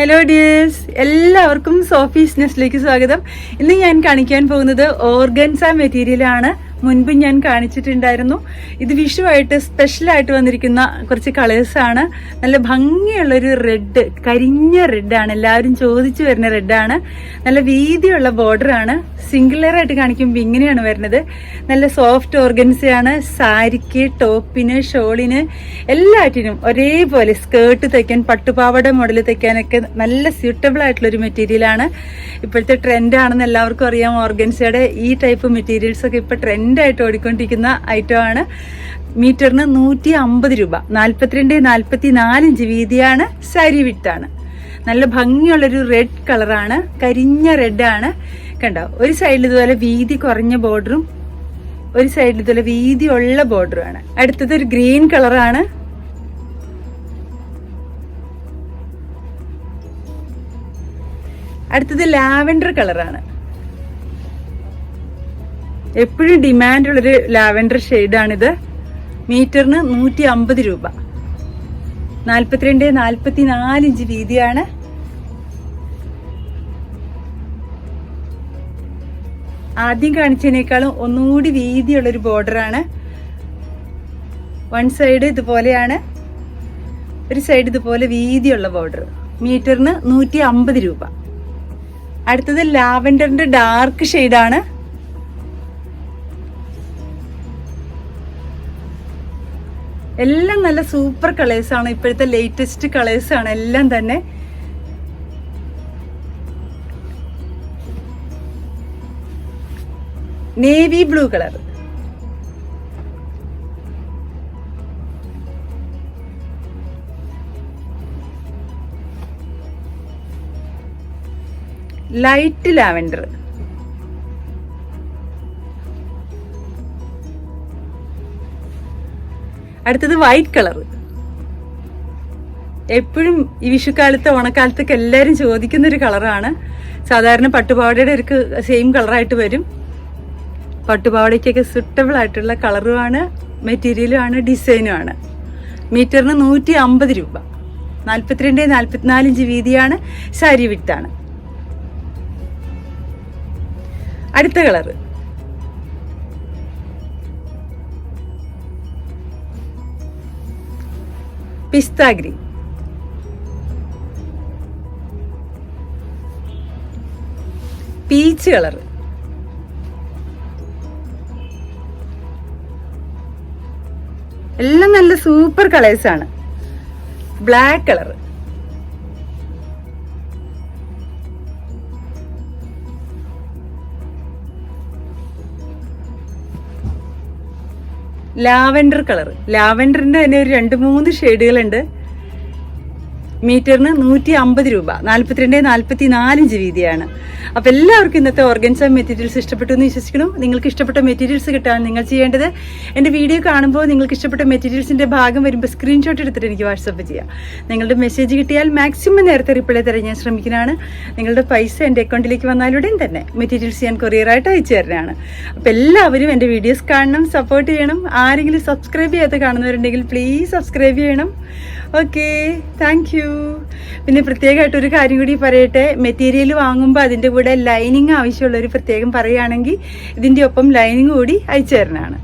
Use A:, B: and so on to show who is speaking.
A: Hello dears എല്ലാവർക്കും Sophie's നെസ്റ്റിലേക്ക് സ്വാഗതം. ഇന്ന് ഞാൻ കാണിക്കാൻ പോകുന്നത് ഓർഗൻസ മെറ്റീരിയലാണ്. മുൻപ് ഞാൻ കാണിച്ചിട്ടുണ്ടായിരുന്നു. ഇത് വിഷു വിഷുവായിട്ട് സ്പെഷ്യലായിട്ട് വന്നിരിക്കുന്ന കുറച്ച് കളേഴ്സ് ആണ്. നല്ല ഭംഗിയുള്ളൊരു റെഡ് കരിഞ്ഞ റെഡാണ് എല്ലാവരും ചോദിച്ചു വരുന്ന റെഡാണ് നല്ല വീതിയുള്ള സിംഗുലർ ആയിട്ട് കാണിക്കുമ്പോൾ ഇങ്ങനെയാണ് വരുന്നത്. നല്ല സോഫ്റ്റ് ഓർഗൻസയാണ് സാരിക്ക് ടോപ്പിന് ഷോളിന് എല്ലാറ്റിനും ഒരേപോലെ സ്കേർട്ട് തയ്ക്കാൻ പട്ടുപാവട മോഡൽ തയ്ക്കാനൊക്കെ നല്ല സ്യൂട്ടബിൾ ആയിട്ടുള്ള ഒരു മെറ്റീരിയലാണ് ഇപ്പോഴത്തെ ട്രെൻഡ് ആണെന്ന് എല്ലാവർക്കും അറിയാം. ഓർഗൻസയുടെ ഈ ടൈപ്പ് മെറ്റീരിയൽസ് ഒക്കെ ഇപ്പൊ ട്രെൻഡായിട്ട് ഓടിക്കൊണ്ടിരിക്കുന്ന ഐറ്റം ആണ് മീറ്ററിന് നൂറ്റി അമ്പത് രൂപ. നാൽപ്പത്തിരണ്ട് നാൽപ്പത്തി നാലിഞ്ച് വീതിയാണ് സാരി വിട്ടാണ്. നല്ല ഭംഗിയുള്ളൊരു റെഡ് കളറാണ് കരിഞ്ഞ റെഡാണ്. കണ്ടോ ഒരു സൈഡിൽ ഇതുപോലെ വീതി കുറഞ്ഞ ബോർഡറും ഒരു സൈഡിൽ ഇതുപോലെ വീതിയുള്ള ബോർഡറുമാണ്. അടുത്തത് ഒരു ഗ്രീൻ കളറാണ്. അടുത്തത് ലാവൻഡർ കളറാണ്. എപ്പോഴും ഡിമാൻഡുള്ളൊരു ലാവൻഡർ ഷെയ്ഡാണിത്. മീറ്ററിന് നൂറ്റി അമ്പത് രൂപ. നാൽപ്പത്തിരണ്ട് നാൽപ്പത്തി നാല് ഇഞ്ച് വീതിയാണ്. ആദ്യം കാണിച്ചതിനേക്കാളും ഒന്നുകൂടി വീതിയുള്ളൊരു ബോർഡറാണ്. വൺ സൈഡ് ഇതുപോലെയാണ്. ഒരു സൈഡ് ഇതുപോലെ വീതിയുള്ള ബോർഡർ. മീറ്ററിന് നൂറ്റി അമ്പത് രൂപ. അടുത്തത് ലാവൻഡറിന്റെ ഡാർക്ക് ഷെയ്ഡാണ്. എല്ലാം നല്ല സൂപ്പർ കളേഴ്സ് ആണ്. ഇപ്പോഴത്തെ ലേറ്റസ്റ്റ് കളേഴ്സ് ആണ് എല്ലാം തന്നെ. Navy blue colour light lavender അടുത്തത് വൈറ്റ് കളർ എപ്പോഴും ഈ വിഷുക്കാലത്ത് ഓണക്കാലത്തൊക്കെ എല്ലാവരും ചോദിക്കുന്ന ഒരു കളറാണ് സാധാരണ പട്ടുപാവടയുടെ ഒരു സെയിം കളറായിട്ട് വരും. പട്ടുപാവടയ്ക്കൊക്കെ സുട്ടബിൾ ആയിട്ടുള്ള കളറുമാണ് മെറ്റീരിയലുമാണ് ഡിസൈനുമാണ് മീറ്ററിന് നൂറ്റി അമ്പത് രൂപ. നാൽപ്പത്തിരണ്ട് നാൽപ്പത്തിനാല് ഇഞ്ച് വീതിയാണ് സാരി വിട്ടാണ് അടുത്ത colour pista green peach colour. എല്ലാം നല്ല സൂപ്പർ കളേഴ്സാണ് ബ്ലാക്ക് കളർ. Lavender colour. ലാവൻഡറിന്റെ തന്നെ ഒരു രണ്ട് മൂന്ന് ഷെയ്ഡുകളുണ്ട്. മീറ്ററിന് നൂറ്റി അമ്പത് രൂപ. നാല്പത്തിരണ്ട് നാല്പത്തി നാലിഞ്ച് വീതിയാണ്. അപ്പോൾ എല്ലാവർക്കും ഇന്നത്തെ ഓർഗൻസ മെറ്റീരിയൽസ് ഇഷ്ടപ്പെട്ടു എന്ന് വിശ്വസിക്കണം നിങ്ങൾക്ക് ഇഷ്ടപ്പെട്ട മെറ്റീരിയൽസ് കിട്ടാൻ നിങ്ങൾ ചെയ്യേണ്ടത് എന്റെ വീഡിയോ കാണുമ്പോൾ നിങ്ങൾക്ക് ഇഷ്ടപ്പെട്ട മെറ്റീരിയൽസിന്റെ ഭാഗം വരുമ്പോൾ സ്ക്രീൻഷോട്ട് എടുത്തിട്ട് എനിക്ക് വാട്സപ്പ് ചെയ്യാം. നിങ്ങളുടെ മെസ്സേജ് കിട്ടിയാൽ മാക്സിമം നേരത്തെ റിപ്ലൈ തരാൻ ഞാൻ ശ്രമിക്കുന്നതാണ്. നിങ്ങളുടെ പൈസ എന്റെ അക്കൗണ്ടിലേക്ക് വന്നാലുടൻ തന്നെ മെറ്റീരിയൽസ് ഞാൻ കൊറിയറായിട്ട് അയച്ചു തരുന്നതാണ് അപ്പോൾ എല്ലാവരും എന്റെ വീഡിയോസ് കാണണം സപ്പോർട്ട് ചെയ്യണം. ആരെങ്കിലും സബ്സ്ക്രൈബ് ചെയ്യാത്ത കാണുന്നവരുണ്ടെങ്കിൽ പ്ലീസ് സബ്സ്ക്രൈബ് ചെയ്യണം. ഓക്കെ താങ്ക് യു പിന്നെ പ്രത്യേകമായിട്ട് ഒരു കാര്യം കൂടി പറയട്ടെ. മെറ്റീരിയൽ വാങ്ങുമ്പോൾ അതിന്റെ കൂടെ ലൈനിങ് ആവശ്യമുള്ളവർ പ്രത്യേകം പറയുകയാണെങ്കിൽ ഇതിന്റെ ഒപ്പം ലൈനിങ് കൂടി അയച്ചു തരുന്നതാണ്